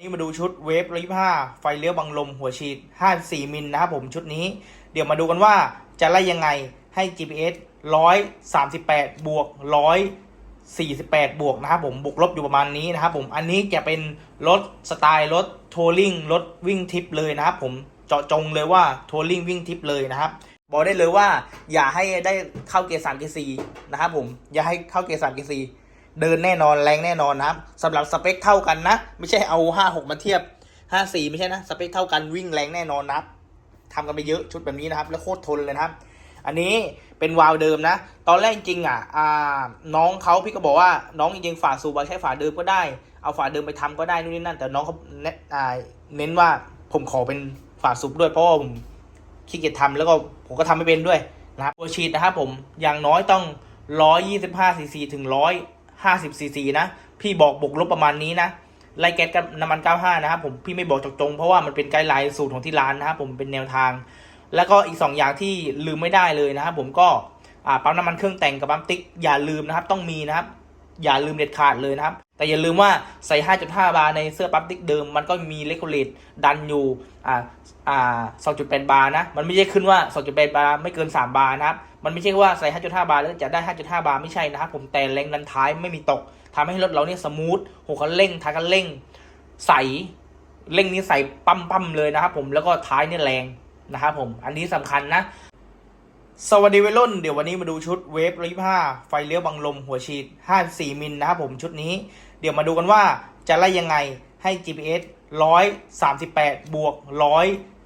นี่มาดูชุดเวฟร้อยห้าไฟเลี้ยวบังลมหัวฉีด 54 มิลนะครับผมชุดนี้ เดี๋ยวมาดูกันว่าจะไล่ยังไงให้ GPS 138 บวก 148 บวกนะครับผมบวกลบอยู่ประมาณนี้นะครับผมอันนี้จะเป็นรถสไตล์รถทัวริงรถวิ่งทิปเลยนะครับผมเจาะจงเลยว่าทัวริงวิ่งทิปเลยนะครับบอกได้เลยว่าอย่าให้ได้เข้าเกียร์สามเกียร์สี่นะครับผมอย่าให้เข้าเกียร์สามเกียร์สี่ เดินแน่นอนแรงแน่นอนนะครับสำหรับสเปคเท่ากันนะ ไม่ใช่เอาห้าหกมาเทียบห้าสี่ไม่ใช่นะ สเปคเท่ากันวิ่งแรงแน่นอนนะครับทำกันไปเยอะชุดแบบนี้นะครับ แล้วโคตรทนเลยนะครับ อันนี้เป็นวาล์วเดิมนะ ตอนแรกจริงอะอ่าน้องเขาพี่ก็บอกว่าน้องจริงๆฝาสูบใช้ฝาเดิมก็ได้ เอาฝาเดิมไปทำก็ได้นู่นนี่นั่น แต่น้องเขาเน้นเน้นว่าผมขอเป็นฝาสูบด้วยเพราะว่าผมขี้เกียจทำแล้วก็ผมก็ทำไม่เป็นด้วยนะครับตัวฉีดนะครับผมอย่างน้อยต้อง 125ซีซีถึง 50ซีซีนะ พี่บอกบวกลบประมาณนี้นะไล่แก๊สกับน้ำมัน 95 นะครับผมพี่ไม่บอกตรงๆเพราะว่ามันเป็นไกด์ไลน์สูตรของที่ร้านนะครับผมเป็นแนวทาง แล้วก็อีก 2 อย่างที่ลืมไม่ได้เลยนะครับผมก็ปั๊มน้ำมันเครื่องแต่งกับปั๊มติ๊กอย่าลืมนะครับต้องมีนะครับอย่าลืมเด็ดขาดเลยนะครับ แต่อย่าลืมว่าใส่ 5.5 บาร์ในเสื้อปั๊มติ๊กเดิม มันก็มีเลคโคเลตดันอยู่อ่าอ่า2.8 บาร์นะ มันไม่ใช่ขึ้นว่า 2.8 บาร์ไม่เกิน 3 บาร์นะครับ มันไม่ใช่ว่าใส่ 5.5 บาร์แล้วจะได้ 5.5 บาร์ไม่ใช่นะครับผมแต่แรงดันท้ายไม่มีตกทำให้รถเราเนี่ยสมูทหัวคันเร่งท้ายคันเร่งใสเร่งนี้ใส่ปั๊มปั๊มๆเลยนะครับผมแล้วก็ท้ายเนี่ยแรงนะครับผมอันนี้สำคัญนะ สวัสดีเวัยรุ่นเดี๋ยววันนี้มาดูชุดเวฟร้อยห้าไฟเลี้ยวบังลมหัวฉีด 54 มิลนะครับผมชุดนี้ เดี๋ยวมาดูกันว่าจะไล่ยังไงให้ GPS 138 บวก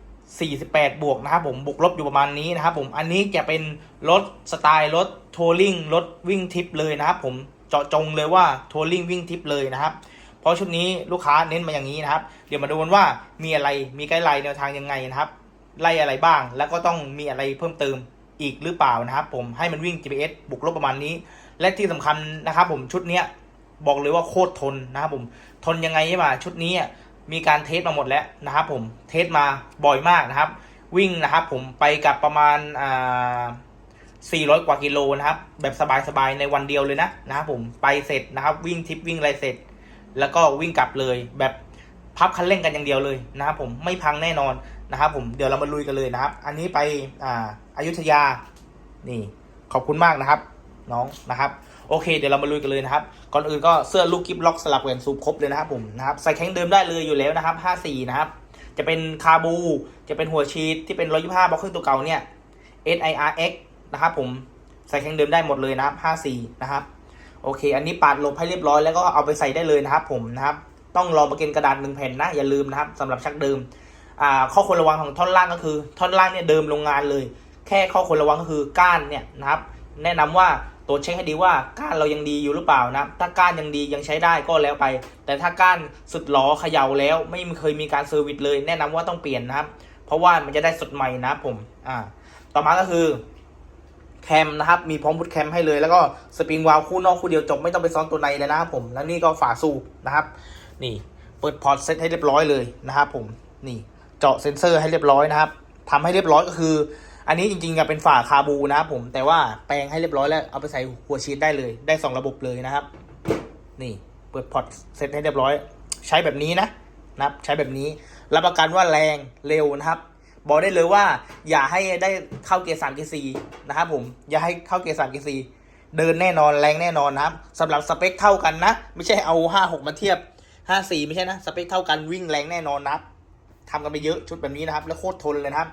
148 บวกนะครับผมบวกลบอยู่ประมาณนี้นะครับผมอันนี้จะเป็นรถสไตล์รถทัวริงรถวิ่งทิปเลยนะครับผมเจาะจงเลยว่าทัวริงวิ่งทิปเลยนะครับเพราะชุดนี้ลูกค้าเน้นมาอย่างนี้นะครับ เดี๋ยวมาดูกันว่ามีอะไรมีไกด์ไลน์แนวทางยังไงนะครับไล่อะไรบ้าง แล้วก็ต้องมีอะไรเพิ่มเติม อีกหรือเปล่านะครับผมให้มันวิ่ง GPS บวกลบประมาณนี้ และที่สำคัญนะครับผมชุดเนี้ยบอกเลยว่าโคตรทนนะครับผมทนยังไงใช่ไหมชุดนี้มีการเทสมาหมดแล้วนะครับผมเทสมาบ่อยมากนะครับ วิ่งนะครับผมไปกับประมาณอ่า400 กว่ากิโลนะครับ แบบสบายๆในวันเดียวเลยนะนะครับผมไปเสร็จนะครับ วิ่งทริปวิ่งอะไรเสร็จ แล้วก็วิ่งกลับเลยแบบ พับคันเร่งกันอย่างเดียวเลยนะครับผมไม่พังแน่นอนนะครับผมเดี๋ยวเรามาลุยกันเลยนะครับ อันนี้ไปอ่าอายุทยานี่ขอบคุณมากนะครับ น้องนะครับ โอเค เดี๋ยวเรามาลุยกันเลยนะครับ ก่อนอื่นก็เสื้อลูกกิฟล็อกสลับแหวนซูปครบเลยนะครับผมนะครับใส่แข้งเดิมได้เลยอยู่แล้วนะครับ 54 นะครับ จะเป็นคาบู จะเป็นหัวชีทที่เป็น 125บล็อกเครื่องตัวเก่าเนี่ย SIRX นะครับผมใส่แข้งเดิมได้หมดเลยนะครับ 54 นะครับโอเค อันนี้ปาดลบให้เรียบร้อยแล้วก็เอาไปใส่ได้เลยนะครับผมนะครับ ต้องรอประเก็นกระดาษหนึ่งแผ่นนะ อย่าลืมนะครับสำหรับชักเดิมข้อควรระวังของท่อนล่างก็คือ ท่อนล่างเนี่ยเดิมโรงงานเลย แค่ข้อควรระวังก็คือก้านเนี่ยนะครับ แนะนำว่าตัวจเช็คให้ดีว่าก้านเรายังดีอยู่หรือเปล่านะถ้าก้านยังดียังใช้ได้ก็แล้วไป แต่ถ้าก้านสุดหลอเขย่าแล้ว ไม่เคยมีการเซอร์วิสเลย แนะนำว่าต้องเปลี่ยนนะครับ เพราะว่ามันจะได้สดใหม่นะผมอ่าต่อมาก็คือแคมนะครับ มีพร้อมพุทแคมให้เลย แล้วก็สปริงวาลวคู่นอกคู่เดียวจบไม่ต้องไปซ้อนตัวในเลยนะครับผม แล้วนี่ก็ฝาสูบนะครับ นี่เปิดพอร์ตเซตให้เรียบร้อยเลยนะครับผมนี่เจาะเซ็นเซอร์ให้เรียบร้อยนะครับทำให้เรียบร้อยก็คือ อันนี้จริงๆอะเป็นฝาคาบูนะครับผมแต่ว่าแปลงให้เรียบร้อยแล้วเอาไปใส่หัวชีทได้เลย ได้สองระบบเลยนะครับ นี่เปิดพอร์ตเซตให้เรียบร้อย ใช้แบบนี้นะนะครับใช้แบบนี้รับประกันว่าแรงเร็วนะครับ บอกได้เลยว่าอย่าให้ได้เข้าเกียร์สามเกียร์สี่นะครับผมอย่าให้เข้าเกียร์สามเกียร์สี่เดินแน่นอนแรงแน่นอนนะครับสำหรับสเปคเท่ากันนะ ไม่ใช่เอาห้าหกมาเทียบ ห้าสี่ไม่ใช่นะ สเปคเท่ากันวิ่งแรงแน่นอนนับทำกันไปเยอะชุดแบบนี้นะครับ แล้วโคตรทนเลยนะครับ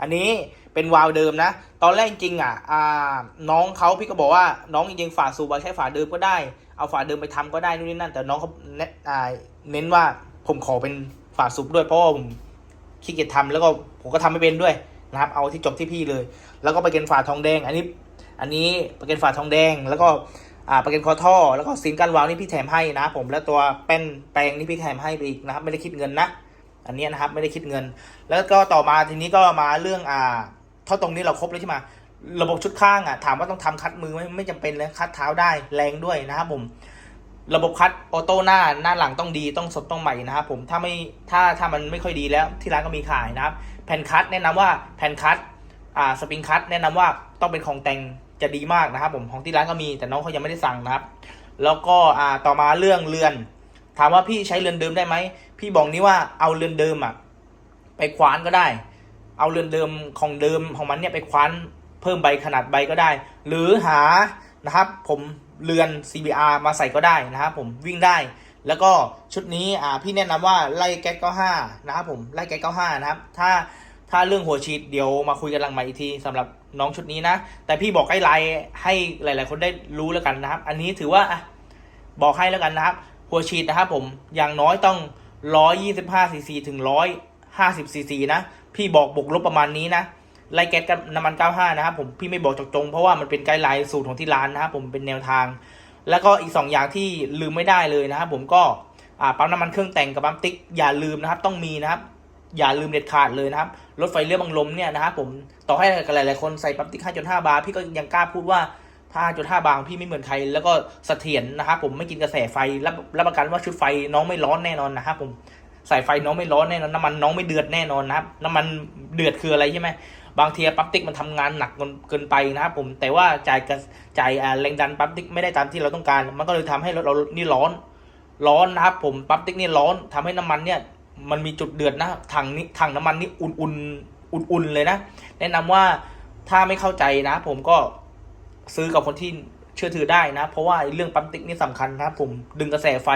อันนี้เป็นวาล์วเดิมนะ ตอนแรกจริงอะอ่าน้องเขาพี่ก็บอกว่าน้องจริงๆฝาสูบใช้ฝาเดิมก็ได้ เอาฝาเดิมไปทำก็ได้นู่นนี่นั่น แต่น้องเขาเน้นอ่าเน้นว่าผมขอเป็นฝาสูบด้วยเพราะว่าผมขี้เกียจทำแล้วก็ผมก็ทำไม่เป็นด้วยนะครับ เอาที่จบที่พี่เลย แล้วก็ไปเกณฑ์ฝาทองแดง อันนี้ อันนี้ไปเกณฑ์ฝาทองแดงแล้วก็ อ่าไปเกณฑ์คอท่อ แล้วก็ซีนกันวาล์วนี่พี่แถมให้นะผมแล้วตัวแป้นแปรงนี่พี่แถมให้ไปอีกนะครับ ไม่ได้คิดเงินนะ อันเนี้ยนะครับไม่ได้คิดเงิน แล้วก็ต่อมาทีนี้ก็มาเรื่องอ่าเท่าตรงนี้เราครบแล้วใช่ไหมระบบชุดข้างอะถามว่าต้องทำคัดมือไหมไม่จำเป็นเลยคัดเท้าได้แรงด้วยนะครับผมระบบคัดออโต้หน้าหน้าหลังต้องดีต้องสดต้องใหม่นะครับผมถ้าไม่ถ้าถ้ามันไม่ค่อยดีแล้วที่ร้านก็มีขายนะครับ แผ่นคัดแนะนำว่าแผ่นคัดอ่าสปริงคัดแนะนำว่าต้องเป็นของแต่ง จะดีมากนะครับผมของที่ร้านก็มีแต่น้องเขายังไม่ได้สั่งนะครับ แล้วก็อ่าต่อมาเรื่องเรือน ถามว่าพี่ใช้เรือนเดิมได้ไหมพี่บอกนี้ว่าเอาเรือนเดิมอะไปคว้านก็ได้ เอาเรือนเดิมของเดิมของมันเนี่ยไปคว้านเพิ่มใบขนาดใบก็ได้ หรือหานะครับ ผมเรือน CBR มาใส่ก็ได้นะครับผมวิ่งได้ แล้วก็ชุดนี้อ่าพี่แนะนำว่าไล่แก๊ส95นะครับผมไล่แก๊ส95นะครับถ้า ถ้าเรื่องหัวฉีดเดี๋ยวมาคุยกันหลังใหม่อีกทีสำหรับน้องชุดนี้นะ แต่พี่บอกไกด์ไลน์ให้หลาย ๆ คนได้รู้แล้วกันนะครับ อันนี้ถือว่าบอกให้แล้วกันนะครับ หัวฉีดนะครับผมอย่างน้อยต้อง 125ซีซีถึง 150ซีซีนะ พี่บอกบวกลบประมาณนี้นะไลแก๊สกับน้ำมัน 95 นะครับผมพี่ไม่บอกจงๆเพราะว่ามันเป็นไกด์ไลน์สูตรของที่ร้านนะครับผมเป็นแนวทาง แล้วก็อีก 2 อย่างที่ลืมไม่ได้เลยนะครับผมก็ปั๊มน้ำมันเครื่องแต่งกับปั๊มติ๊กอย่าลืมนะครับต้องมีนะครับอย่าลืมเด็ดขาดเลยนะครับ รถไฟเรือบังลมเนี่ยนะครับผมต่อให้หลายๆคนใส่ปั๊มติ๊ก5.5 บาร์พี่ก็ยังกล้าพูดว่า5.5 บาร์ของพี่ไม่เหมือนใครแล้วก็เสถียรนะครับผมไม่กินกระแสไฟรับรับประกันว่าชุดไฟน้องไม่ร้อนแน่นอนนะครับผมใส่ไฟน้องไม่ร้อนแน่นอนน้ำมันน้องไม่เดือดแน่นอนนะครับน้ำมันเดือดคืออะไรใช่ไหมบางทีปั๊มติ๊กมันทำงานหนักเกินไปนะครับผมแต่ว่าจ่ายกระจ่ายแรงดันปั๊มติ๊กไม่ได้ตามที่เราต้องการ มันก็เลยทำให้รถเรานี่ร้อน ร้อนนะครับผมปั๊มติ๊กนี่ร้อนทำให้น้ำมันเนี่ย มันมีจุดเดือดนะถังนี้ถังน้ำมันนี่อุ่นอุ่นอุ่นอุ่นๆเลยนะ แนะนำว่าถ้าไม่เข้าใจนะ ผมก็ซื้อกับคนที่เชื่อถือได้นะ เพราะว่าเรื่องปั๊มติ๊กนี่สำคัญนะผมดึงกระแสไฟ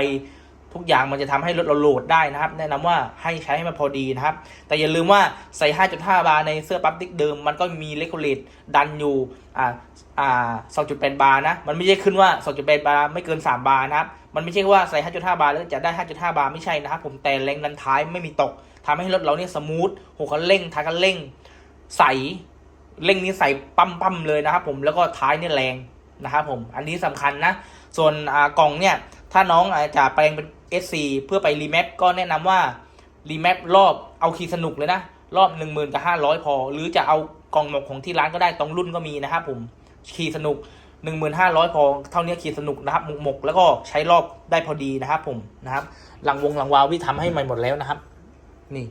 ทุกอย่างมันจะทำให้รถเราโหลดได้นะครับ แนะนำว่าให้ใช้ให้มันพอดีนะครับ แต่อย่าลืมว่าใส่ 5.5 บาร์ในเสื้อปั๊มติ๊กเดิม มันก็มีเลกูเลตดันอยู่อ่าอ่า2.8 บาร์นะ มันไม่ใช่ขึ้นว่า 2.8 บาร์ไม่เกิน 3 บาร์นะครับ มันไม่ใช่ว่าใส่ 5.5 บาร์แล้วจะได้ 5.5 บาร์ไม่ใช่นะครับ ผมแต่แรงดันท้ายไม่มีตกทำให้รถเราเนี่ยสมูทหัวคันเร่งท้ายคันเร่ง ใสเร่งนี้ใส่ปั๊มปั๊มเลยนะครับ ผมแล้วก็ท้ายเนี่ยแรงนะครับผมอันนี้สำคัญนะ ส่วนกล่องเนี่ยถ้าน้องอาจจะแปลงเป็น S4 เพื่อไปรีแมปก็แนะนำว่ารีแมปรอบเอาคีสนุกเลยนะ รอบ 1 0 0 0 0กับ500 พอ หรือจะเอากล่องหมกของที่ร้านก็ได้ตรงรุ่นก็มีนะครับผมคีสนุก 1,500 พอ เท่านี้คีสนุกนะครับหมกหมกแล้วก็ใช้รอบได้พอดีนะครับผมนะครับหลังวงหลังวาลวพี่ทำให้ใหม่หมดแล้วนะครับ นี่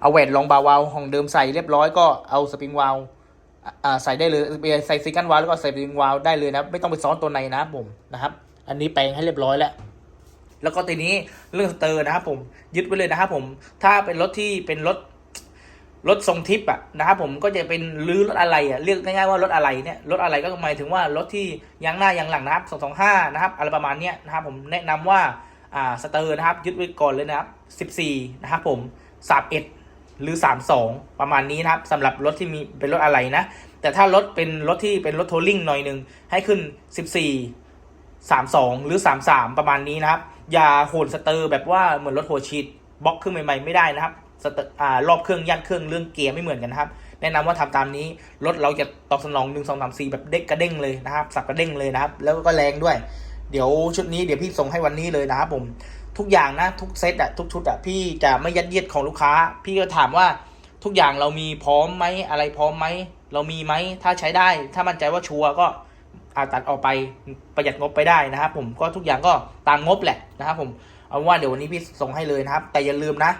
เอาแหวนรองบาวาล์วของเดิมใส่เรียบร้อยก็เอาสปริงวาล์วใส่ได้เลยใส่ซิกันวาล์วแล้วก็ใส่สปริงวาล์วได้เลยนะไม่ต้องไปซ้อนตัวในนะครับผมนะครับ อันนี้แปลงให้เรียบร้อยแล้ว แล้วก็ทีนี้เรื่องสเตอร์นะครับผมยึดไว้เลยนะครับผมถ้าเป็นรถที่เป็นรถรถทรงทิปอะนะครับผมก็จะเป็นรื้อรถอะไรอะเรียกง่ายๆว่ารถอะไรเนี่ยรถอะไรก็หมายถึงว่ารถที่ยางหน้ายางหลังนะครับสองสองห้านะครับอะไรประมาณเนี้ยนะครับผมแนะนำว่าอ่าสเตอร์นะครับยึดไว้ก่อนเลยนะครับสิบสี่นะครับผมสามเอ็ดหรือสามสองประมาณนี้นะครับสำหรับรถที่มีเป็นรถอะไรนะ แต่ถ้ารถเป็นรถที่เป็นรถโทลลิ่งหน่อยหนึ่งให้ขึ้นสิบสี่สามสองหรือสามสามประมาณนี้นะครับ อย่าโหนสเตอร์แบบว่าเหมือนรถหัวฉีดบล็อกเครื่องใหม่ๆไม่ได้นะครับสเตอร์อ่ารอบเครื่องยันเครื่องเรื่องเกียร์ไม่เหมือนกันนะครับแนะนำว่าทำตามนี้รถเราจะตอบสนองหนึ่งสองสามสี่แบบเด้งกระเด้งเลยนะครับ สับกระเด้งเลยนะครับ แล้วก็แรงด้วย เดี๋ยวชุดนี้เดี๋ยวพี่ส่งให้วันนี้เลยนะครับผมทุกอย่างนะทุกเซตอะทุกชุดอะพี่จะไม่ยัดเยียดของลูกค้า พี่ก็ถามว่าทุกอย่างเรามีพร้อมไหมอะไรพร้อมไหมเรามีไหมถ้าใช้ได้ ถ้ามั่นใจว่าชัวร์ก็ อาตัดออกไปประหยัดงบไปได้นะครับ ผมก็ทุกอย่างก็ตามงบแหละนะครับ ผมเอาว่าเดี๋ยววันนี้พี่ส่งให้เลยนะครับ แต่อย่าลืมนะ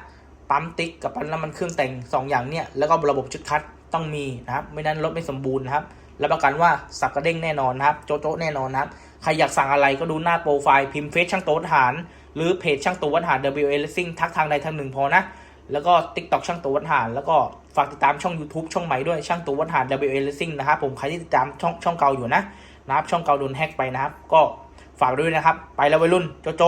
ปั๊มติ๊กกับปั๊มน้ำมันเครื่องแต่ง 2 อย่างเนี่ยแล้วก็ระบบชุดคัดต้องมีนะครับ ไม่นั้นรถไม่สมบูรณ์นะครับรับประกันว่าสับกระเด้งแน่นอนนะครับ โจ๊ะโจ๊ะแน่นอนนะครับใครอยากสั่งอะไรก็ดูหน้าโปรไฟล์พิมพ์เฟซช่างโต๊ะทหาร หรือเพจช่างตัววัดหาร WA Racing ทักทางใดทางหนึ่งพอนะแล้วก็ TikTok ช่างตัววัดหารแล้วก็ฝากติดตามช่อง YouTube ช่องใหม่ด้วยช่างตัววัดหาร WA Racing นะครับผมใครที่ติดตามช่องช่องเก่าอยู่นะ นะครับช่องเกาโดนแฮ็กไปนะครับ ก็ฝากด้วยนะครับ ไปแล้ววัยรุ่นโจโจ